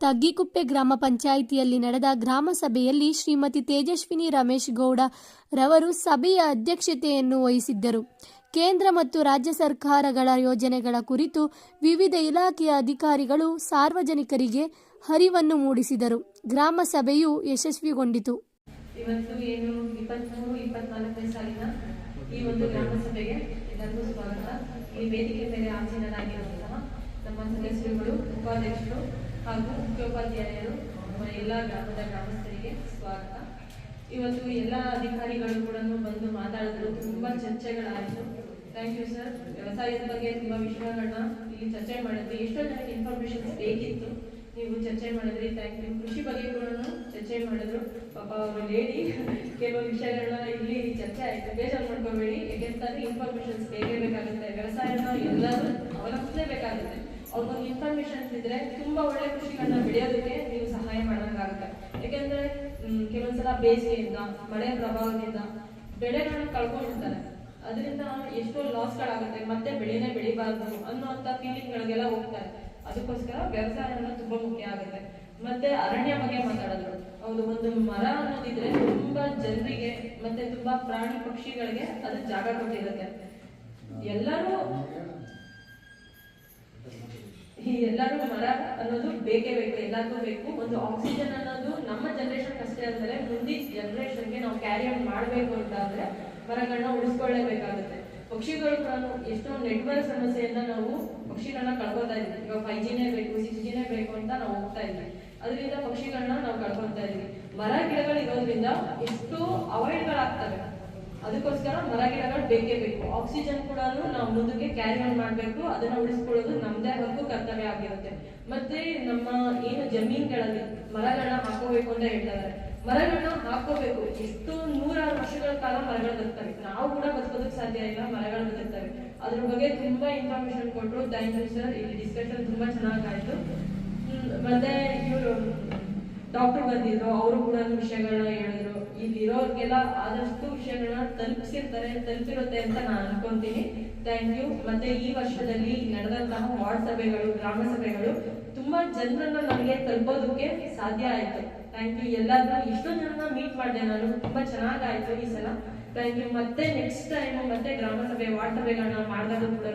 ತಗ್ಗಿಕುಪ್ಪೆ ಗ್ರಾಮ ಪಂಚಾಯಿತಿಯಲ್ಲಿ ನಡೆದ ಗ್ರಾಮ ಸಭೆಯಲ್ಲಿ ಶ್ರೀಮತಿ ತೇಜಸ್ವಿನಿ ರಮೇಶ್ ಗೌಡ ರವರು ಸಭೆಯ ಅಧ್ಯಕ್ಷತೆಯನ್ನು ವಹಿಸಿದ್ದರು. ಕೇಂದ್ರ ಮತ್ತು ರಾಜ್ಯ ಸರ್ಕಾರಗಳ ಯೋಜನೆಗಳ ಕುರಿತು ವಿವಿಧ ಇಲಾಖೆಯ ಅಧಿಕಾರಿಗಳು ಸಾರ್ವಜನಿಕರಿಗೆ ಹರಿವನ್ನು ಮೂಡಿಸಿದರು. ಗ್ರಾಮ ಸಭೆಯು ಯಶಸ್ವಿಗೊಂಡಿತು. ಇವತ್ತು ಏನು ಇಪ್ಪತ್ಮೂರು, ಇಪ್ಪತ್ನಾಲ್ಕನೇ ಸಾಲಿನ ಈ ಒಂದು ಗ್ರಾಮ ಸಭೆಗೆ ಎಲ್ಲರಿಗೂ ಸ್ವಾಗತ. ಈ ವೇದಿಕೆ ಮೇಲೆ ಆಸೀನರಾಗಿರುವಂತಹ ನಮ್ಮ ಸದಸ್ಯರುಗಳು, ಉಪಾಧ್ಯಕ್ಷರು ಹಾಗೂ ಮುಖ್ಯೋಪಾಧ್ಯಾಯರು ಎಲ್ಲ ಗ್ರಾಮದ ಗ್ರಾಮಸ್ಥರಿಗೆ ಸ್ವಾಗತ. ಇವತ್ತು ಎಲ್ಲ ಅಧಿಕಾರಿಗಳು ಕೂಡ ಬಂದು ಮಾತಾಡಿದ್ರು. ತುಂಬ ಚರ್ಚೆಗಳಾಯಿತು. ಥ್ಯಾಂಕ್ ಯು ಸರ್ ವ್ಯವಸಾಯದ ಬಗ್ಗೆ ತುಂಬ ವಿಷಯಗಳನ್ನ ಇಲ್ಲಿ ಚರ್ಚೆ ಮಾಡಿದ್ವಿ. ಎಷ್ಟೋ ಜನಕ್ಕೆ ಇನ್ಫಾರ್ಮೇಶನ್ ಬೇಕಿತ್ತು. ನೀವು ಚರ್ಚೆ ಮಾಡಿದ್ರಿ. ಥ್ಯಾಂಕ್ ಯು ಕೃಷಿ ಬಗ್ಗೆ ಕೂಡ ಚರ್ಚೆ ಮಾಡಿದ್ರು. ಪಾಪ ಅವರು ಲೇಡಿ ಕೆಲವು ವಿಷಯಗಳನ್ನ ಇಲ್ಲಿ ಚರ್ಚೆ ಆಯಿತು. ಬೇಜಾರು ಮಾಡ್ಕೋಬೇಡಿ ಯಾಕೆಂತಂದ್ರೆ ಇನ್ಫಾರ್ಮೇಶನ್ಸ್ ಬೇಕೇ ಬೇಕಾಗುತ್ತೆ? ವ್ಯವಸಾಯನ ಎಲ್ಲರೂ ಅವಲಂಬಿಸಲೇಬೇಕಾಗುತ್ತೆ. ಅವ್ರಿಗೊಂದು ಇನ್ಫಾರ್ಮೇಶನ್ಸ್ ಇದ್ರೆ ತುಂಬಾ ಒಳ್ಳೆ ಕೃಷಿಗಳನ್ನ ಬೆಳೆಯೋದಕ್ಕೆ ನೀವು ಸಹಾಯ ಮಾಡೋದಾಗುತ್ತೆ ಯಾಕೆಂದ್ರೆ ಕೆಲವೊಂದ್ಸಲ ಬೇಸಿಗೆಯಿಂದ, ಮಳೆ ಪ್ರಭಾವದಿಂದ ಬೆಳೆಗಳನ್ನ ಕಳ್ಕೊಂಡಿರ್ತಾರೆ ಅದರಿಂದ ಎಷ್ಟೋ ಲಾಸ್ಗಳಾಗುತ್ತೆ ಮತ್ತೆ ಬೆಳೆನೇ ಬೆಳಿಬಾರ್ದು ಫೀಲಿಂಗ್ ಫೀಲಿಂಗ್ಗಳಿಗೆಲ್ಲ ಹೋಗ್ತಾರೆ. ಅದಕ್ಕೋಸ್ಕರ ವ್ಯವಸಾಯ ತುಂಬಾ ಮುಖ್ಯ ಆಗುತ್ತೆ. ಮತ್ತೆ ಅರಣ್ಯ ಬಗ್ಗೆ ಮಾತಾಡೋದು ಹೌದು, ಒಂದು ಮರ ಅನ್ನೋದಿದ್ರೆ ತುಂಬಾ ಜನರಿಗೆ ಮತ್ತೆ ತುಂಬಾ ಪ್ರಾಣಿ ಪಕ್ಷಿಗಳಿಗೆ ಅದು ಜಾಗ ಕೊಟ್ಟಿರುತ್ತೆ. ಎಲ್ಲರೂ ಈ ಎಲ್ಲರೂ ಮರ ಅನ್ನೋದು ಬೇಕೇ ಬೇಕು, ಎಲ್ಲರಿಗೂ ಬೇಕು. ಒಂದು ಆಕ್ಸಿಜನ್ ಅನ್ನೋದು ನಮ್ಮ ಜನರೇಷನ್ ಅಷ್ಟೇ ಅಂದರೆ ಮುಂದಿನ ಜನರೇಷನ್ಗೆ ನಾವು ಕ್ಯಾರಿ ಆನ್ ಮಾಡಬೇಕು ಅಂತ ಅಂದ್ರೆ ಮರಗಳನ್ನ ಉಳಿಸ್ಕೊಳ್ಳೇಬೇಕಾಗುತ್ತೆ. ಪಕ್ಷಿಗಳು ಕೂಡ ಎಷ್ಟೋ ನೆಟ್ವರ್ಕ್ ಸಮಸ್ಯೆಯಿಂದ ನಾವು ಪಕ್ಷಿಗಳನ್ನ ಕಳ್ಕೊತಾ ಇದ್ದೀವಿ. ಇವಾಗ ಫೈವ್ ಜಿನೇ ಬೇಕು ಸಿಕ್ಸ್ ಜಿನೇ ಬೇಕು ಅಂತ ನಾವು ಹೋಗ್ತಾ ಇದ್ದೀವಿ. ಅದರಿಂದ ಪಕ್ಷಿಗಳನ್ನ ನಾವು ಕಳ್ಕೊತಾ ಇದ್ದೀವಿ. ಮರ ಗಿಡಗಳು ಇರೋದ್ರಿಂದ ಎಷ್ಟೋ ಅವಾಯ್ಡ್ಗಳಾಗ್ತವೆ ಅದಕ್ಕೋಸ್ಕರ ಮರ ಗಿಡಗಳು ಬೇಕೇ ಬೇಕು ಆಕ್ಸಿಜನ್ ಕೂಡ ನಾವು ಮುಂದಕ್ಕೆ ಕ್ಯಾರಿ ಆನ್ ಮಾಡಬೇಕು. ಅದನ್ನ ಉಳಿಸ್ಕೊಳ್ಳೋದು ನಮ್ದೇ ಹಕ್ಕು ಕರ್ತವ್ಯ ಆಗಿರುತ್ತೆ. ಮತ್ತೆ ನಮ್ಮ ಏನು ಜಮೀನ್ಗಳಲ್ಲಿ ಮರಗಳನ್ನ ಹಾಕೋಬೇಕು ಅಂತ ಹೇಳ್ತಾರೆ. ಮರಗಳನ್ನ ಹಾಕೋಬೇಕು. ಎಷ್ಟು ನೂರಾರು ವರ್ಷಗಳ ಕಾಲ ಮರಗಳು ಬದುಕ್ತವೆ. ನಾವು ಕೂಡ ಬದುಕೋದಕ್ಕೆ ಸಾಧ್ಯ ಇಲ್ಲ, ಮರಗಳು ಬದುಕ್ತವೆ. ಅದ್ರ ಬಗ್ಗೆ ತುಂಬಾ ಇನ್ಫಾರ್ಮೇಶನ್ ಕೊಟ್ಟರು ಥ್ಯಾಂಕ್ ಯು ಸರ್ ಇಲ್ಲಿ ಡಿಸ್ಕಷನ್ ತುಂಬಾ ಚೆನ್ನಾಗಾಯ್ತು. ಮತ್ತೆ ಇವರು ಡಾಕ್ಟರ್ ಬಂದಿದ್ರು. ಅವರು ಕೂಡ ವಿಷಯಗಳನ್ನ ಹೇಳಿದ್ರು. ಇಲ್ಲಿರೋರ್ಗೆಲ್ಲ ಆದಷ್ಟು ವಿಷಯಗಳನ್ನ ತಲುಪಿಸಿರ್ತಾರೆ, ತಲುಪಿರುತ್ತೆ ಅಂತ ನಾನು ಅನ್ಕೊಂತೀನಿ. ಥ್ಯಾಂಕ್ ಯು ಮತ್ತೆ ಈ ವರ್ಷದಲ್ಲಿ ನಡೆದಂತಹ ವಾರ್ಡ್ ಸಭೆಗಳು, ಗ್ರಾಮ ಸಭೆಗಳು ತುಂಬಾ ಜನರನ್ನ ನನಗೆ ತಲುಪೋದಕ್ಕೆ ಸಾಧ್ಯ ಆಯ್ತು. ಥ್ಯಾಂಕ್ ಯು ಎಲ್ಲಾದ್ರೂ ಎಷ್ಟೋ ಜನನ ಮೀಟ್ ಮಾಡಿದೆ ನಾನು. ತುಂಬಾ ಚೆನ್ನಾಗಾಯ್ತು ಈ ಸಲ. ಯು ಮತ್ತೆ ನೆಕ್ಸ್ಟ್ ಟೈಮ್ ಮತ್ತೆ ಗ್ರಾಮ ಸಭೆ ವಾರ್ಡ್ ಸಭೆಗಳನ್ನ ಮಾಡಿದಾಗ ಕೂಡ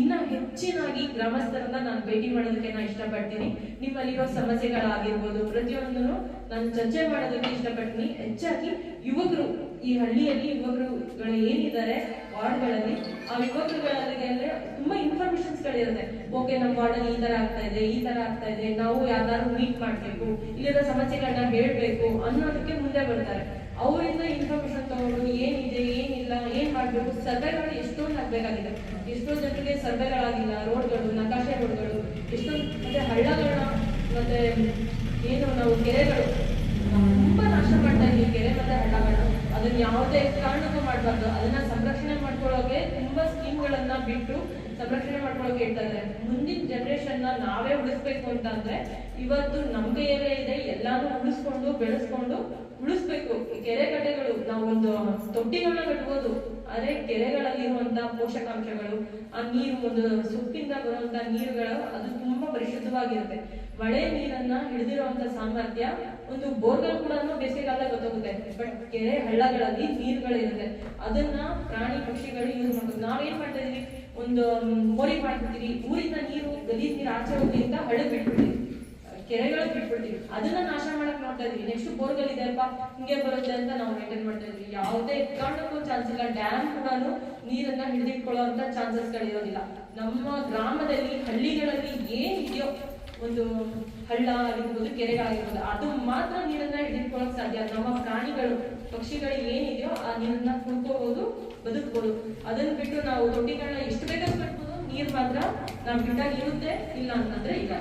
ಇನ್ನ ಹೆಚ್ಚಿನಾಗಿ ಗ್ರಾಮಸ್ಥರನ್ನ ನಾನು ಭೇಟಿ ಮಾಡೋದಕ್ಕೆ ನಾನು ಇಷ್ಟಪಡ್ತೀನಿ. ನಿಮ್ಮಲ್ಲಿರೋ ಸಮಸ್ಯೆಗಳಾಗಿರ್ಬೋದು, ಪ್ರತಿಯೊಂದನ್ನು ನಾನು ಚರ್ಚೆ ಮಾಡೋದಕ್ಕೆ ಇಷ್ಟಪಡ್ತೀನಿ. ಹೆಚ್ಚಾಗಿ ಯುವಕರು, ಈ ಹಳ್ಳಿಯಲ್ಲಿ ಯುವಕರುಗಳು ಏನಿದ್ದಾರೆ, ವಾರ್ಡ್ಗಳಲ್ಲಿ, ಆ ಯುವಕರುಗಳಿಗೆ ಅಂದ್ರೆ ತುಂಬಾ ಇನ್ಫಾರ್ಮೇಶನ್ಸ್ ಗಳಿರುತ್ತೆ. ಓಕೆ ನಮ್ಮ ವಾರ್ಡಲ್ಲಿ ಈ ತರ ಆಗ್ತಾ ಇದೆ, ಈ ತರ ಆಗ್ತಾ ಇದೆ, ನಾವು ಯಾವ್ದಾದ್ರು ಮೀಟ್ ಮಾಡ್ಬೇಕು ಇಲ್ಲಿರೋ ಸಮಸ್ಯೆಗಳನ್ನ ಹೇಳ್ಬೇಕು ಅನ್ನೋದಕ್ಕೆ ಮುಂದೆ ಬರ್ತಾರೆ. ಅವರಿಂದ ಇನ್ಫಾರ್ಮೇಶನ್ ತಗೊಂಡು ಏನಿದೆ, ಏನಿಲ್ಲ, ಏನ್ ಮಾಡಬೇಕು? ಸರ್ವೆಗಳು ಎಷ್ಟೊಂದು ಆಗ್ಬೇಕಾಗಿದೆ. ಎಷ್ಟೋ ಜನರಿಗೆ ಸರ್ವೆಗಳಾಗಿಲ್ಲ ರೋಡ್ಗಳು, ನಕಾಶೆ ರೋಡ್ಗಳು, ಎಷ್ಟೊಂದು ಮತ್ತೆ ಹಳ್ಳಗಳನ್ನ, ಮತ್ತೆ ಏನು ನಾವು ಕೆರೆಗಳು. ತುಂಬಾ ನಾಶ ಮಾಡ್ತಾ ಇದೀವಿ ಕೆರೆ ಮತ್ತೆ ಹಳ್ಳಗಳು ಅದನ್ನ ಯಾವುದೇ ಕಾರಣಕ್ಕೂ ಮಾಡಬಾರ್ದು. ಅದನ್ನ ಸಂರಕ್ಷಣೆ ಮಾಡ್ಕೊಳ್ಳೋಕೆ ತುಂಬಾ ಸ್ಕೀಮ್ಗಳನ್ನ ಬಿಟ್ಟು ಸಂರಕ್ಷಣೆ ಮಾಡ್ಕೊಳ್ಳೋಕೆ ಹೇಳ್ತಾರೆ ಮುಂದಿನ ಜನರೇಷನ್ ನಾವೇ ಉಳಿಸ್ಬೇಕು ಅಂತ ಅಂದ್ರೆ ಇವತ್ತು ನಮ್ಮ ಕೈಯಲ್ಲೇ ಇದೆ, ಎಲ್ಲಾನು ಉಳಿಸ್ಕೊಂಡು ಬೆಳೆಸ್ಕೊಂಡು ಉಳಿಸ್ಬೇಕು. ಕೆರೆ ಕಟ್ಟೆಗಳು ನಾವು ಒಂದು ತೊಟ್ಟಿಗಳನ್ನ ಕಟ್ಬೋದು. ಆದ್ರೆ ಕೆರೆಗಳಲ್ಲಿರುವಂತ ಪೋಷಕಾಂಶಗಳು, ಆ ನೀರು ಒಂದು ಸುಪ್ಪಿಂದ ಬರುವಂತ ನೀರುಗಳು, ಅದು ತುಂಬಾ ಪರಿಶುದ್ಧವಾಗಿರುತ್ತೆ. ಮಳೆ ನೀರನ್ನ ಹಿಡಿದಿರುವಂತ ಸಾಮರ್ಥ್ಯ ಒಂದು ಬೋರ್ವೆಲ್ ಕೂಡ ಬೇಸಿಗೆಗಾಲ ಗೊತ್ತಾಗುತ್ತೆ. ಬಟ್ ಕೆರೆ ಹಳ್ಳಗಳಲ್ಲಿ ನೀರುಗಳಿರುತ್ತೆ. ಅದನ್ನ ಪ್ರಾಣಿ ಪಕ್ಷಿಗಳು ಯೂಸ್ ಮಾಡ್ಬೋದು ನಾವೇನ್ ಮಾಡ್ತಾ ಇದೀವಿ? ಒಂದು ಮೋರಿ ಮಾಡ್ಬಿಡ್ತೀವಿ ಊರಿಂದ ನೀರು, ಗಲೀಜ್ ನೀರು ಆಚೆ ಅಂತ ಹಳ್ಳಕ್ ಬಿಟ್ಬಿಡ್ತೀವಿ. ಕೆರೆಗಳು ಬಿಟ್ಬಿಡ್ತೀವಿ. ಅದನ್ನ ನಾಶ ಮಾಡಕ್ ನೋಡ್ತಾ ಇದೀವಿ. ನೆಕ್ಸ್ಟ್ ಬೋರ್ಗಲ್ ಇದೆ ಅಲ್ವಾ ಹಿಂಗೆ ಬರುತ್ತೆ ಅಂತ ನಾವು ಮೇಂಟೈನ್ ಮಾಡ್ತಾ ಇದ್ವಿ. ಯಾವುದೇ ಕಾರಣಕ್ಕೂ ಚಾನ್ಸ್ ಇಲ್ಲ. ಡ್ಯಾಮ್ ಕೂಡ ನೀರನ್ನ ಹಿಡಿದಿಟ್ಕೊಳ್ಳುವಂತ ಚಾನ್ಸಸ್ ಗಳಿರೋದಿಲ್ಲ. ನಮ್ಮ ಗ್ರಾಮದಲ್ಲಿ, ಹಳ್ಳಿಗಳಲ್ಲಿ ಏನಿದೆಯೋ ಒಂದು ಹಳ್ಳ ಆಗಿರ್ಬೋದು, ಕೆರೆಗಳಾಗಿರ್ಬೋದು, ಅದು ಮಾತ್ರ ನೀರನ್ನ ಹಿಡಿದಿಟ್ಕೊಳ್ಳೋಕೆ ಸಾಧ್ಯ. ನಮ್ಮ ಪ್ರಾಣಿಗಳು, ಪಕ್ಷಿಗಳು ಏನಿದೆಯೋ ಆ ನೀರನ್ನ ಕುಡ್ಕೋಬಹುದು ಬದುಕಬಹುದು ಅದನ್ನ ಬಿಟ್ಟು ನಾವು ತೊಟ್ಟಿಗಳನ್ನ ಎಷ್ಟು ಬೇಕಾದ್ರೂ ಮಾತ್ರ ನಾವ್ ಬಿಟ್ಟಾಗ ಇರುತ್ತೆ, ಇಲ್ಲ ಅಂತಂದ್ರೆ ಇಲ್ಲ.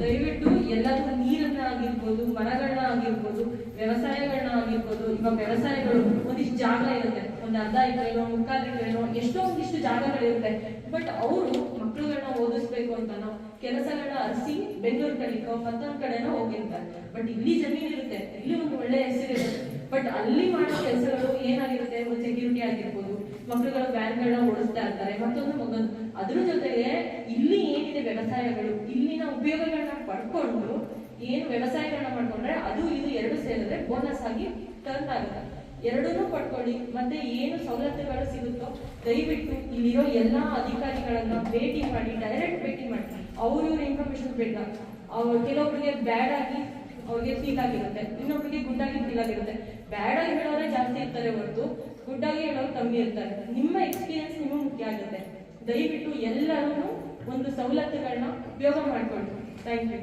ದಯವಿಟ್ಟು ಎಲ್ಲರೂ ನೀರನ್ನ ಆಗಿರ್ಬೋದು, ಮರಗಳನ್ನ ಆಗಿರ್ಬೋದು, ವ್ಯವಸಾಯಗಳನ್ನ ಆಗಿರ್ಬೋದು, ಇವಾಗ ವ್ಯವಸಾಯಗಳು ಒಂದಿಷ್ಟು ಜಾಗ ಇರುತ್ತೆ. ಒಂದ್ ಅರ್ಧ ಎಕರೆನೋ, ಮುಕ್ಕಾಲ್ ಎಷ್ಟೋ ಒಂದಿಷ್ಟು ಜಾಗಗಳಿರುತ್ತೆ. ಬಟ್ ಅವರು ಮಕ್ಕಳುಗಳನ್ನ ಓದಿಸ್ಬೇಕು ಅಂತನೋ ಕೆಲಸಗಳನ್ನ ಅರಿಸಿ ಬೆಂಗಳೂರು ಕಡೆಗೋ ಮತ್ತೊಂದ್ ಕಡೆನೋ ಹೋಗಿರ್ತಾರೆ. ಬಟ್ ಇಲ್ಲಿ ಜಮೀನ್ ಇರುತ್ತೆ. ಇಲ್ಲಿ ಒಂದು ಒಳ್ಳೆ ಹೆಸರಿರುತ್ತೆ. ಬಟ್ ಅಲ್ಲಿ ಮಾಡೋ ಕೆಲಸಗಳು ಏನಾಗಿರುತ್ತೆ? ಒಂದು ಸೆಕ್ಯೂರಿಟಿ ಆಗಿರ್ಬೋದು, ಮಕ್ಕಳುಗಳ ಬ್ಯಾನ್ಗಳನ್ನ ಓಡಿಸ್ತಾ ಇರ್ತಾರೆ, ಮತ್ತೊಂದು ಮಗನ್. ಅದ್ರ ಜೊತೆಗೆ ಇಲ್ಲಿ ಏನಿದೆ ವ್ಯವಸಾಯಗಳು? ಇಲ್ಲಿನ ಉಪಯೋಗಗಳನ್ನ ಪಡ್ಕೊಂಡು ಏನು ವ್ಯವಸಾಯಗಳನ್ನ ಮಾಡ್ಕೊಂಡ್ರೆ ಅದು ಇದು ಎರಡು ಸೇರಿದ್ರೆ ಬೋನಸ್ ಆಗಿ ಟರ್ನ್ ಆಗುತ್ತೆ. ಎರಡನ್ನೂ ಪಡ್ಕೊಳ್ಳಿ, ಮತ್ತೆ ಏನು ಸವಲತ್ತುಗಳು ಸಿಗುತ್ತೋ, ದಯವಿಟ್ಟು ಇಲ್ಲಿರೋ ಎಲ್ಲಾ ಅಧಿಕಾರಿಗಳನ್ನ ಭೇಟಿ ಮಾಡಿ ಡೈರೆಕ್ಟ್ ಭೇಟಿ ಮಾಡಿ. ಅವ್ರ ಇವ್ರ ಇನ್ಫಾರ್ಮೇಶನ್ ಬೇಡ ಅವ್ರು ಕೆಲವೊಬ್ಬರಿಗೆ ಬ್ಯಾಡ್ ಆಗಿ ಅವ್ರಿಗೆ ಫೀಲ್ ಆಗಿರುತ್ತೆ, ಇನ್ನೊಬ್ರಿಗೆ ಗುಡ್ ಫೀಲ್ ಆಗಿರುತ್ತೆ. ಆಗಿ ಹೇಳೋರೇ ಜಾಸ್ತಿ ಇರ್ತಾರೆ ಹೊರತು ಗುಡ್ ಆಗಿ ಹೇಳೋರು ಕಮ್ಮಿ ಇರ್ತಾರೆ. ನಿಮ್ಮ ಎಕ್ಸ್ಪೀರಿಯನ್ಸ್ ನಿಮಗೆ ಮುಖ್ಯ ಆಗುತ್ತೆ. ದಯವಿಟ್ಟು ಎಲ್ಲರೂ ಒಂದು ಸವಲತ್ತುಗಳನ್ನ ಉಪಯೋಗ ಮಾಡ್ಕೊಳ್ಳಿ. ಥ್ಯಾಂಕ್ ಯು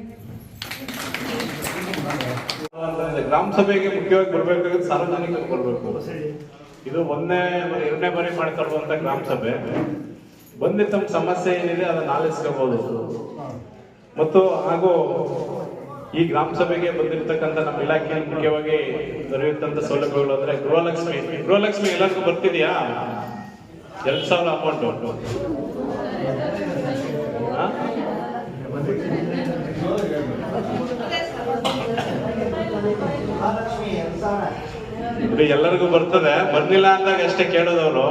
ಗ್ರಾಮ ಸಭೆಗೆ ಮುಖ್ಯವಾಗಿ ಬರ್ಬೇಕಾದ್ರೆ ಸಾರ್ವಜನಿಕರು ಬರಬೇಕು. ಇದು ಒಂದನೇ ಎರಡನೇ ಬಾರಿ ಮಾಡ್ತಾ ಗ್ರಾಮ ಸಭೆ. ಬಂದು ತಮ್ಮ ಸಮಸ್ಯೆ ಏನಿದೆ ಅದನ್ನ ಆಲಿಸ್ಕೋಬಹುದು ಮತ್ತು ಹಾಗೂ ಈ ಗ್ರಾಮ ಸಭೆಗೆ ಬಂದಿರತಕ್ಕಂತ ನಮ್ಮ ಇಲಾಖೆಯಲ್ಲಿ ಮುಖ್ಯವಾಗಿ ದೊರೆಯುತ್ತಂತ ಸೌಲಭ್ಯಗಳು ಅಂದ್ರೆ ಗೃಹಲಕ್ಷ್ಮಿ. ಗೃಹಲಕ್ಷ್ಮಿ ಎಲ್ಲರಿಗೂ ಬರ್ತಿದ್ಯಾ? ಎರಡ್ ಸಾವಿರ ಅಮೌಂಟ್ ಎಲ್ಲರಿಗೂ ಬರ್ತದೆ. ಬರ್ಲಿಲ್ಲ ಅಂದಾಗ ಅಷ್ಟೇ ಕೇಳೋದವ್ರು.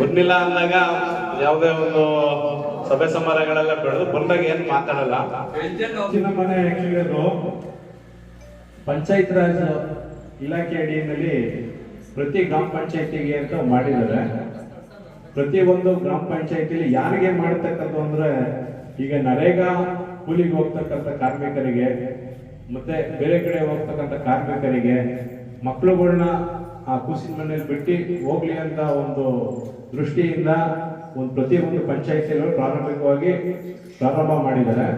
ಬರ್ಲಿಲ್ಲ ಅಂದಾಗ ಯಾವುದೇ ಒಂದು ಸಭೆ ಸಮಾರಂಭಗಳೆಲ್ಲ ಬೆಳೆದು ಬಂದಾಗ ಏನ್ ಮಾತಾಡಲ್ಲ. ಮನೆ ಕೇಳಿದ್ರು ಪಂಚಾಯತ್ ರಾಜ್ ಇಲಾಖೆ ಅಡಿಯಲ್ಲಿ ಪ್ರತಿ ಗ್ರಾಮ ಪಂಚಾಯತಿಗೆ ಅಂತ ಮಾಡಿದ್ದಾರೆ. ಪ್ರತಿ ಒಂದು ಗ್ರಾಮ ಪಂಚಾಯತಿಲಿ ಯಾರಿಗೆ ಮಾಡ್ತಕ್ಕಂಥ ಅಂದ್ರೆ ಈಗ ನರೇಗಾ ಕೂಲಿಗೆ ಹೋಗ್ತಕ್ಕಂಥ ಕಾರ್ಮಿಕರಿಗೆ, ಮತ್ತೆ ಬೇರೆ ಕಡೆ ಹೋಗ್ತಕ್ಕಂಥ ಕಾರ್ಮಿಕರಿಗೆ ಮಕ್ಕಳುಗಳನ್ನ ಆ ಕೂಸಿನ ಮನೇಲಿ ಬಿಟ್ಟು ಹೋಗ್ಲಿ ಅಂತ ಒಂದು ದೃಷ್ಟಿಯಿಂದ ಒಂದು ಪ್ರತಿ ಒಂದು ಪಂಚಾಯತಿಗಳು ಪ್ರಾರಂಭಿಕವಾಗಿ ಪ್ರಾರಂಭ ಮಾಡಿದ್ದಾರೆ.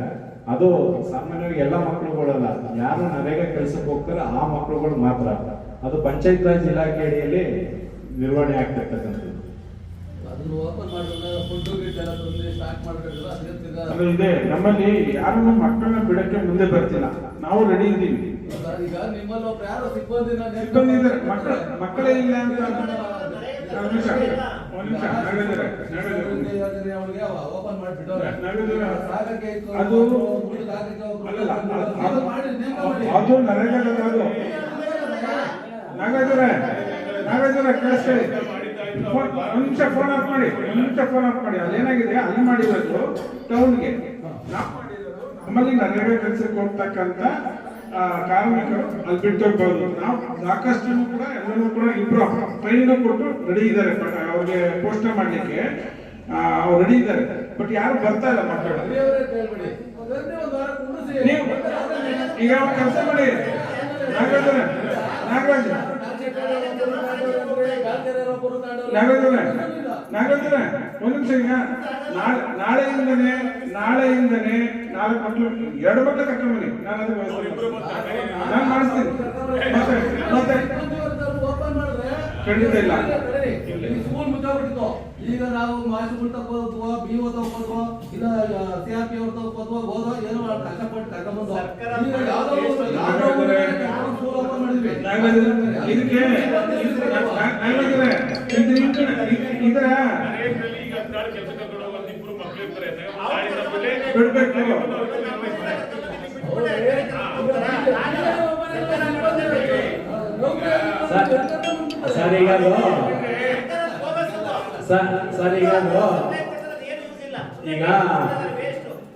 ಅದು ಸಾಮಾನ್ಯವಾಗಿ ಎಲ್ಲ ಮಕ್ಕಳುಗಳಲ್ಲ. ಯಾರು ನರೇಗಾ ಕೆಲಸಕ್ಕೆ ಹೋಗ್ತಾರೆ ಆ ಮಕ್ಕಳುಗಳು ಮಾತ್ರ. ಅದು ಪಂಚಾಯತ್ ರಾಜ್ ಇಲಾಖೆ ಅಡಿಯಲ್ಲಿ ನಿರ್ವಹಣೆ ಆಗ್ತಿರ್ತಕ್ಕಂಥದ್ದು. ಇದೆ. ನಮ್ಮಲ್ಲಿ ಯಾರು ಮಕ್ಕಳನ್ನ ಬಿಡಕ್ಕೆ ಮುಂದೆ ಬರ್ತಿಲ್ಲ. ನಾವು ರೆಡಿ ಇದ್ದೀವಿ. ಸಿಬ್ಬಂದಿ. ಮಕ್ಕಳೇ ಇಲ್ಲ ಅಂತ ಯೋಜನೆ ಅವ್ರಿಗೆ ಓಪನ್ ಮಾಡಿಬಿಟ್ಟವ್ರೆ ಸಾಕಕ್ಕೆ ಅದು ಅದು- ಮಾಡಿ. ಅದು ನಾಗೇಂದ್ರ ನಾಗೇಂದ್ರ ಕೇಳಿಸ್ಕೊಳ್ಳಿ ನಿಮಿಷ ಫೋನ್ ಆಫ್ ಮಾಡಿ ಒಂದು ನಿಮಿಷ ಫೋನ್ ಆಫ್ ಮಾಡಿ. ಅದೇನಾಗಿದೆ ಅಲ್ಲಿ ಮಾಡಿರೋದು ಟೌನ್ಗೆ ನಮ್ಮಲ್ಲಿ ನರೇಗಾ ಕೆಲಸಕ್ಕೆ ಹೋಗ್ತಕ್ಕಂತ ಆ, ಕಾರ್ಮಿಕರು ಅಲ್ಲಿ ಬಿಟ್ಟು ಹೋಗ್ಬೋದು ನಾವು ಸಾಕಷ್ಟು ಕೂಡ ಎಲ್ಲರೂ ಕೂಡ ಇಬ್ರು ಟ್ರೈನಿಂಗ್ ಕೊಟ್ಟು ರೆಡಿ ಇದ್ದಾರೆ. ಅವ್ರಿಗೆ ಪೋಸ್ಟ್ ಮಾಡ್ಲಿಕ್ಕೆ ಅವ್ರು ರೆಡಿ ಇದ್ದಾರೆ. ಬಟ್ ಯಾರು ಬರ್ತಾ ಇಲ್ಲ ಕುಂಡ್ರಿಸಿ. ನೀವು ಈಗ ಒಂದು ಕೆಲಸ ಮಾಡಿ. ನಾಗರಾಜ್ ನಾಗರಾಜ್ ನಾಗರಾಜ್ ನಾಗರಾಜ ಒಂದ್ ನಿಮಿಷ ಈಗ ನಾಳೆ ನಾಳೆಯಿಂದನೇ ನಾಳೆಯಿಂದನೇ ನಾಲ್ಕು ಮಕ್ಕಳು ಎರಡು ಮಕ್ಕಳು ಕರ್ಕೊಂಡು ಬನ್ನಿ. ನಾನು ಅದು ನಾನು ಮಾಡಿಸ್ತೀನಿ. ಮತ್ತೆ ಮತ್ತೆ ಖಂಡಿತ ಇಲ್ಲ. ಈಗ ನಾವು ಮಾಸ್ಟರ್ ತಗೋದ್ವೋ ಬಿ ಓ ತಗೋದ್ವೋ ಇಲ್ಲ ಸಿ ಆರ್ ಪಿ ಅವ್ರು ತಗೋದ್ವೋ ಹೋದ್ವೋ ಏನೋ ಕಷ್ಟಪಟ್ಟು ಕರ್ಕೊಂಡ್ಬಂದು ಇದಕ್ಕೆ ಯಾವ್ದೋ ಒಂದು- ಯಾವ್ದೋ ಒಂದು ಸ್ಕೂಲ್ ಓಪನ್ ಮಾಡಿದ್ವಿ ನಾಗರಾಜ ಇದಕ್ಕೆ ನಾಗರಾಜ ಇದು ಇದರ ಬಿಡ್ಬೇಕು ಸರ್, ಈಗ ಸರ್ ಈಗ ಈಗ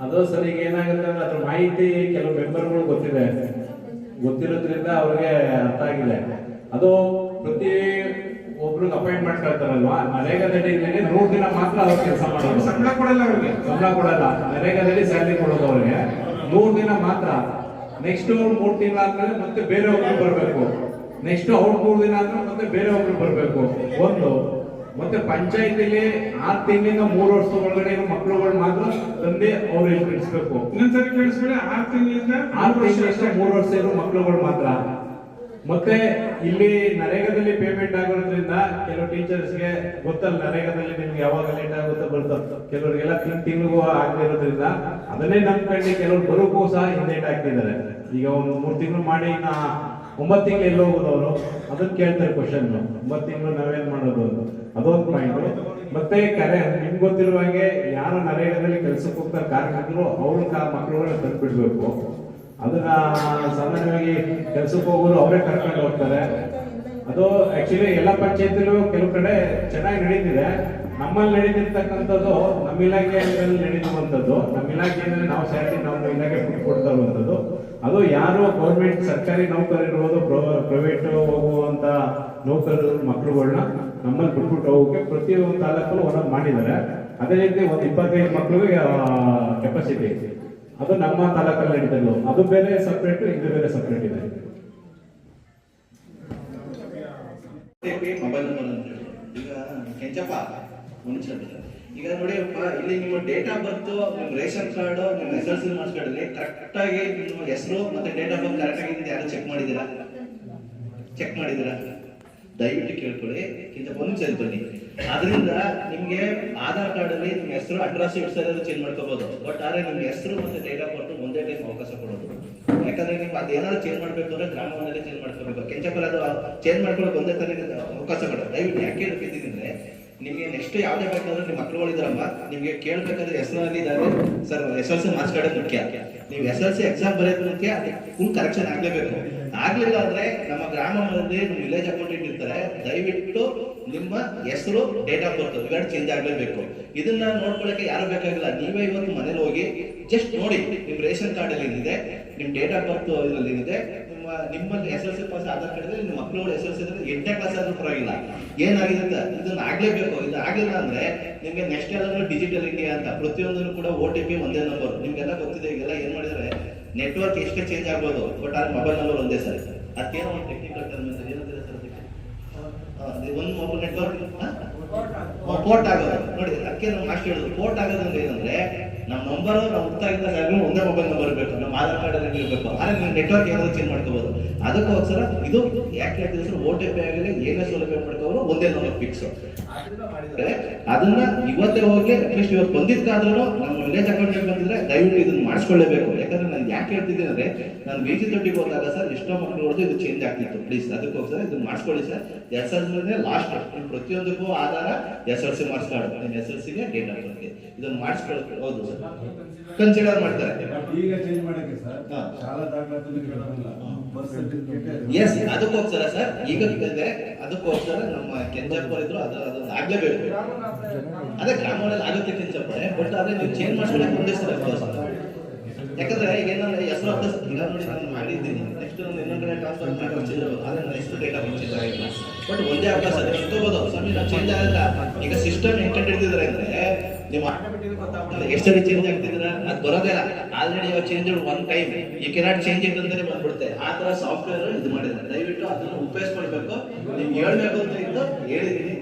ಅದು ಸರ್, ಈಗ ಏನಾಗುತ್ತೆ ಅಂದ್ರೆ ಅದ್ರ ಮಾಹಿತಿ ಕೆಲವು ಮೆಂಬರ್ಗಳು ಗೊತ್ತಿದೆ. ಗೊತ್ತಿರೋದ್ರಿಂದ ಅವ್ರಿಗೆ ಅರ್ಥ ಆಗಿದೆ. ಅದು ಪ್ರತಿ ಒಬ್ರಿಗೆ ಅಪಾಯಿಂಟ್ಮೆಂಟ್ ಮಾಡ್ಕೊಳ್ತಾರಲ್ವಾ? ನರೇಗಾದಲ್ಲಿ ನೂರು ದಿನ ಮಾತ್ರ ಅವ್ರು ಕೆಲಸ ಮಾಡೋದು. ಸಂಬಳ ಕೊಡಲ್ಲ ಅವ್ರಿಗೆ. ಸಂಬಳ ಕೊಡಲ್ಲ. ನರೇಗಾದಲ್ಲಿ ಸ್ಯಾಲ್ರಿ ಕೊಡೋದು ಅವ್ರಿಗೆ. ನೂರು ದಿನ ಮಾತ್ರ. ನೆಕ್ಸ್ಟ್ ಮೂರು ತಿಂಗಳು ಆದ್ಮೇಲೆ ಮತ್ತೆ ಬೇರೆ ಒಬ್ರು ಬರಬೇಕು. ನೆಕ್ಸ್ಟ್ ಅವ್ರು ಮೂರು ದಿನ ಆದ್ರೆ ಮತ್ತೆ ಬೇರೆ ಒಬ್ರು ಬರಬೇಕು. ಒಂದು ಮತ್ತೆ ಪಂಚಾಯತಿಲಿ ಆರ್ ತಿಂಗಳಿಂದ ಮೂರು ವರ್ಷದ ಒಳಗಡೆ ಇರೋ ಮಕ್ಕಳುಗಳು ಮಾತ್ರ ತಂದೆ ಅವ್ರು ಕಳಿಸ್ಬೇಕು ಇನ್ನೊಂದ್ಸರಿ ಕೇಳಿಸ್ಬೇಡಿ ಆರ್ ತಿಂಗಳಿಂದ ಆರು ವರ್ಷ ಮೂರು ವರ್ಷ ಇರೋ ಮಕ್ಕಳುಗಳು ಮಾತ್ರ. ಮತ್ತೆ ಇಲ್ಲಿ ನರೇಗಾದಲ್ಲಿ ಪೇಮೆಂಟ್ ಆಗೋದ್ರಿಂದ ಕೆಲವು ಟೀಚರ್ಸ್ಗೆ ಗೊತ್ತಲ್ಲ, ನರೇಗಾದಲ್ಲಿ ನಿಮ್ಗೆ ಯಾವಾಗ ಲೇಟ್ ಆಗುತ್ತೋ ಬರ್ತದೆ. ಕೆಲವರಿಗೆಲ್ಲ ತಿಂಗ್ ತಿಂಗಳಿಗೂ ಆಗದಿರೋದ್ರಿಂದ ಅದನ್ನೇ ನಂಬ್ಕೊಂಡು ಕೆಲವರು ಬರೋಕ್ಕೂ ಸಹ ಹಿಂದೇಟ್ ಆಗ್ತಿದ್ದಾರೆ. ಈಗ ಒಂದು ಮೂರು ತಿಂಗಳು ಮಾಡಿ ಇನ್ನ ಒಂಬತ್ತು ತಿಂಗಳು ಎಲ್ಲಿ ಹೋಗೋದು ಅವರು ಅದನ್ನ ಕೇಳ್ತಾರೆ ಕ್ವಶನ್ ಒಂಬತ್ತು ತಿಂಗಳು ನಾವೇನ್ ಮಾಡೋದು ಅದೊಂದು ಪಾಯಿಂಟ್ ಮತ್ತೆ ಕರೆ, ನಿಮ್ಗೆ ಗೊತ್ತಿರುವ ಹಾಗೆ ಯಾರು ನರೇಗಾದಲ್ಲಿ ಕೆಲಸಕ್ಕೆ ಹೋಗ್ತಾರೆ, ಕಾರ್ಮಿಕರು ಅವ್ರ ಮಕ್ಕಳುಗಳನ್ನ ತಂದ್ಬಿಡ್ಬೇಕು ಅದನ್ನ ಸಾಮಾನ್ಯವಾಗಿ ಕೆಲಸಕ್ಕೆ ಹೋಗೋರು ಅವರೇ ಕರ್ಕೊಂಡು ಹೋಗ್ತಾರೆ. ಅದು ಆಕ್ಚುಲಿ ಎಲ್ಲ ಪಂಚಾಯತಿಲೂ ಕೆಲವು ಕಡೆ ಚೆನ್ನಾಗಿ ನಡೀತಿದೆ ನಮ್ಮಲ್ಲಿ ನಡೀತಿರ್ತಕ್ಕಂಥದ್ದು ನಮ್ಮ ಇಲಾಖೆಯಲ್ಲಿ ನಡೀತಿರುವಂಥದ್ದು ನಮ್ಮ ಇಲಾಖೆಯಲ್ಲಿ ನಾವು ಸ್ಯಾಲರಿ ನಮ್ಮ ಇಲಾಖೆ ಕೊಡ್ತಾ ಇರುವಂಥದ್ದು. ಅದು ಯಾರು ಗೌರ್ಮೆಂಟ್ ಸರ್ಕಾರಿ ನೌಕರರಿರ್ಬೋದು ಪ್ರೈವೇಟ್ ಹೋಗುವಂತ ನೌಕರರು ಮಕ್ಕಳುಗಳನ್ನ ನಮ್ಮಲ್ಲಿ ಬಿಟ್ಬಿಟ್ಟು ಹೋಗೋಕೆ ಪ್ರತಿಯೊಂದು ತಾಲೂಕಲ್ಲೂ ಹೊರಗೆ ಮಾಡಿದ್ದಾರೆ. ಅದೇ ರೀತಿ ಒಂದು ಇಪ್ಪತ್ತೈದು ಮಕ್ಕಳಿಗೆ ಕೆಪಾಸಿಟಿ ಇದೆ ಅದು ನಮ್ಮ ತಾಲೂಕಲ್ಲಿ ನಡೀತದ್ದು. ಅದು ಬೇರೆ ಸಪ್ರೇಟ್ ಇದು ಬೇರೆ ಸಪ್ರೇಟ್ ಇದೆ. ಮೊಬೈಲ್ ಅಂತ ಈಗ ಕೆಂಚಪ್ಪ ಮುಂಚೆ ಈಗ ನೋಡಿ ಅಪ್ಪ, ಇಲ್ಲಿ ನಿಮ್ಮ ಡೇಟ್ ಆಫ್ ಬರ್ತ್ ನಿಮ್ಮ ರೇಷನ್ ಕಾರ್ಡ್, ನಿಮ್ಮ S L C marks correct ಆಗಿ ನಿಮ್ಮ ಹೆಸರು ಮತ್ತೆ ಡೇಟ್ ಆಫ್ ಬರ್ತ್ ಕರೆಕ್ಟ್ ಆಗಿ ಯಾರು ಚೆಕ್ ಮಾಡಿದ್ದೀರಾ? ಚೆಕ್ ಮಾಡಿದ್ದೀರಾ? ದಯವಿಟ್ಟು ಕೇಳ್ಕೊಳ್ಳಿ. ಕಿಂತ ಒಂದು ಬನ್ನಿ. ಅದರಿಂದ ನಿಮ್ಗೆ ಆಧಾರ್ ಕಾರ್ಡ್ ಅಲ್ಲಿ ನಿಮ್ಮ ಹೆಸರು ಅಡ್ರೆಸ್ ಇಡ್ಸೋದು ಚೇಂಜ್ ಮಾಡ್ಕೋಬಹುದು ಬಟ್ ಆದ್ರೆ ನಿಮ್ಮ ಹೆಸರು ಮತ್ತೆ ಡೇಟ್ ಆಫ್ ಬರ್ತು ಒಂದೇ ಟೈಮ್ ಅವಕಾಶ ಕೊಡೋದು. ಯಾಕಂದ್ರೆ ನೀವು ಅದೇನಾದ್ರು ಚೇಂಜ್ ಮಾಡ್ಬೇಕು ಅಂದ್ರೆ ಗ್ರಾಮವನ್ನೆಲ್ಲ ಚೇಂಜ್ ಮಾಡ್ಕೋಬೇಕು. ಕೆಂಚಪಲ್ ಅದು ಚೇಂಜ್ ಮಾಡ್ಕೊಳ್ಳೋಕೆ ಒಂದೇ ತಾನೇ ಅವಕಾಶ ಕೊಡೋದು. ದಯವಿಟ್ಟು ಯಾಕೆ ಹೇಳ್ತಿದ್ದೀನಿ ನಿಮಗೆ ನೆಕ್ಸ್ಟ್ ಯಾವ್ದೇ ಬೇಕಾದ್ರೆ ನಿಮ್ಮ ಮಕ್ಕಳು ಇದ್ರಮ್ಮ ನಿಮ್ಗೆ ಕೇಳ್ಬೇಕಾದ್ರೆ ಹೆಸರಲ್ಲಿ ಇದ್ದಾರೆ. Sir S L C marks card ಮುಖ್ಯ. ನೀವು ಎಸ್ ಎಲ್ ಸಿ ಎಕ್ಸಾಮ್ ಬರೆಯೋದು ಮುಖ್ಯ ಫುಲ್ ಕರೆಕ್ಷನ್ ಆಗ್ಲೇಬೇಕು. ಆಗ್ಲಿಲ್ಲ ಅಂದ್ರೆ ನಮ್ಮ ಗ್ರಾಮದಲ್ಲಿ ವಿಲೇಜ್ ಅಕೌಂಟೆಂಟ್ ಇರ್ತಾರೆ. ದಯವಿಟ್ಟು ನಿಮ್ಮ ಹೆಸರು ಡೇಟ್ ಆಫ್ ಬರ್ತ್ ಇವೆರಡು ಚೇಂಜ್ ಆಗಲೇಬೇಕು. ಇದನ್ನ ನೋಡ್ಕೊಳ್ಳೋಕೆ ಯಾರು ಬೇಕಾಗಿಲ್ಲ, ನೀವೇ ಇವತ್ತು ಮನೇಲಿ ಹೋಗಿ ಜಸ್ಟ್ ನೋಡಿ ನಿಮ್ಮ ರೇಷನ್ ಕಾರ್ಡ್ ಅಲ್ಲಿ ಏನಿದೆ, ನಿಮ್ಮ ಡೇಟ್ ಆಫ್ ಬರ್ತ್ ಇದರಲ್ಲಿ ಏನಿದೆ, ನಿಮ್ಮ ನಿಮ್ಮಲ್ಲಿ S L C pass Aadhaar card ಇದ್ರೆ ನಿಮ್ಮ ಮಕ್ಕಳು ಎಸ್ ಎಲ್ ಸಿ ಇದ್ರೆ ಎಂಟನೇ ಕ್ಲಾಸ್ ಆದ್ರೂ ಪರವಾಗಿಲ್ಲ. ಏನಾಗಿದೆ ಅಂತ ಇದನ್ನ ಆಗ್ಲೇಬೇಕು. ಇದು ಆಗಿಲ್ಲ ಅಂದ್ರೆ ನಿಮಗೆ ನೆಕ್ಸ್ಟ್ ಯಾವ್ದಾದ್ರು ಡಿಜಿಟಲ್ ಇಂಡಿಯಾ ಅಂತ ಪ್ರತಿಯೊಂದನ್ನು ಕೂಡ ಓ ಟಿ ಪಿ ಒಂದೇ ನಂಬರ್ ನಿಮ್ಗೆಲ್ಲ ಗೊತ್ತಿದೆ, ಈಗೆಲ್ಲ ಏನ್ ಮಾಡಿದ್ರೆ ನೆಟ್ವರ್ಕ್ ಎಷ್ಟೇ ಚೇಂಜ್ ಆಗ್ಬೋದು ಬಟ್ ಆದ್ರೆ ಮೊಬೈಲ್ ನಂಬರ್ ಒಂದೇ ಸರಿ. ಅದೇನೋ ಒಂದು ಟೆಕ್ನಿಕಲ್ ಟರ್ಮ್ ಅಂತ ಏನಂತಾರೆ ಸರ್ ಅದಕ್ಕೆ ಆ, ಅದೇ ಒಂದು ಮೊಬೈಲ್ ನೆಟ್ವರ್ಕ್ ಪೋರ್ಟ್ ಆಗೋದು. ನೋಡಿ ಅದಕ್ಕೆ ನಾವು ಮಾಸ್ಟರ್ ಹೇಳೋದು ಪೋರ್ಟ್ ಆಗೋದ್ರಿಂದ ಏನಂದ್ರೆ ನಮ್ಮ ನಂಬರ್ ನಾವು ಹುಡ್ತಾ ಇದ್ದ ಒಂದೇ ಮೊಬೈಲ್ ನಂಬರ್ ಬೇಕು ನಮ್ಮ ಆಧಾರ್ ಕಾರ್ಡ್ ಅಲ್ಲಿ ಇರಬೇಕು. ಆದ್ರೆ ನೀವು ನೆಟ್ವರ್ಕ್ ಏನಾದ್ರು ಚೇಂಜ್ ಮಾಡ್ಕೋಬಹುದು ಅದಕ್ಕೋಸ್ಕರ ಇದು ಯಾಕೆ ಹೇಳ್ತೀವಿ ಸರ್ ಓ ಟಿ ಪಿ ಆಗಲಿ ಏನೇ ಸೌಲಭ್ಯ ಮಾಡ್ಕೋರು ಒಂದೇ ನಮಗೆ ಫಿಕ್ಸ್ ಅದನ್ನ ಇವತ್ತೇ ಹೋಗಿ ಅಟ್ಲೀಸ್ಟ್ ಇವತ್ತು ಬಂದಿದ್ದಾದ್ರೂ ನಮ್ಮ ವಿಲೇಜ್ ಅಕೌಂಟ್ ಬಂದಿದ್ರೆ ದಯವಿಟ್ಟು ಇದನ್ನ ಮಾಡಿಸ್ಕೊಳ್ಳೇಬೇಕು. ಯಾಕಂದ್ರೆ ನಾನು ಯಾಕೆ ಹೇಳ್ತಿದ್ದೀನಿ ಅಂದ್ರೆ ನಾನು ಬಿ ಜಿ ತೊಟ್ಟಿಗೆ ಹೋದಾಗ ಸರ್ ಎಷ್ಟೋ ಮಕ್ಕಳು ಹೊಡೆದು ಇದು ಚೇಂಜ್ ಆಗ್ತಿತ್ತು. ಪ್ಲೀಸ್ ಅದಕ್ಕೋಸ್ಕರ ಇದನ್ನ ಮಾಡಿಸ್ಕೊಳ್ಳಿ sir. S L C last ಪ್ರತಿಯೊಂದಕ್ಕೂ ಆಧಾರ S L C marks card S L ಸಿಗೆ ಡೇಟ್ ಆಫ್ ಇದನ್ನ ಮಾಡಿಸ್ಕೊಳ್ಳಿ ಹೌದು ಸರ್. ಕನ್ಸಿಡರ್ ಮಾಡ್ತಾರೆ. ಈಗ ಚೇಂಜ್ ಮಾಡಕ್ಕೆ ಸರ್. ಶಾಲಾ ದಾಖಲಾತಿ ಎಸ್ ಅದಕ್ಕೋಸ್ಕರ ಸರ್. ಈಗ ಅದಕ್ಕೋಸ್ಕರ ನಮ್ಮ ಕೆಂಚಪ್ಪ ಇದ್ರು ಅದು ಅದನ್ನ ಆಗ್ಲೇಬೇಕು ಅದೇ ಗ್ರಾಮಗಳಲ್ಲಿ ಆಗುತ್ತೆ ಕೆಂಚಪ್ಪ ಬಟ್ ಆದ್ರೆ ನೀವು ಚೇಂಜ್ ಮಾಡ್ಕೊಳಕ್ ಒಂದೇ ಯಾಕಂದ್ರೆ ಈಗ ಏನಂದ್ರೆ ಹೆಸರು ಅಭ್ಯಾಸ ಈಗ ನೋಡಿ ನಾನು ಮಾಡಿದ್ದೀನಿ. ನೆಕ್ಸ್ಟ್ ನಾನು ಇನ್ನೊಂದು ಕಡೆ ಟ್ರಾನ್ಸ್ಫರ್ ಮಾಡಿ ಆದ್ರೆ ನಾನು ಎಷ್ಟು ಡೇಟಾ ಚೇಂಜ್ ಆಗಿಲ್ಲ ಬಟ್ ಒಂದೇ ಅಭ್ಯಾಸ ಇಟ್ಕೋಬಹುದು ಸ್ವಾಮಿ, ನಾವು ಚೇಂಜ್ ಆಗಲ್ಲ. ಈಗ ಸಿಸ್ಟಮ್ ಹೆಂಗ್ ಕಂಡಿಡ್ತಿದ್ರೆ ಅಂದ್ರೆ ನೀವು ಎಷ್ಟು ಸರಿ ಚೇಂಜ್ ಆಗ್ತಿದ್ರ ಅದು ಬರೋದಿಲ್ಲ ಆಲ್ರೆಡಿ ಇವಾಗ ಚೇಂಜ್ ಒನ್ ಟೈಮ್ ಈ ಕೆನಾಟ್ ಚೇಂಜ್ ಇಟ್ ಅಂತಾನೆ ಬಂದ್ಬಿಡುತ್ತೆ. ಆ ತರ ಸಾಫ್ಟ್ವೇರ್ ಇದು ಮಾಡಿದ್ರೆ ದಯವಿಟ್ಟು ಅದನ್ನ ಉಪಯೋಗಿಸ್ಕೊಳ್ಬೇಕು ನೀವು ಹೇಳ್ಬೇಕು ಅಂತ ಇದ್ದು ಹೇಳಿದೀನಿ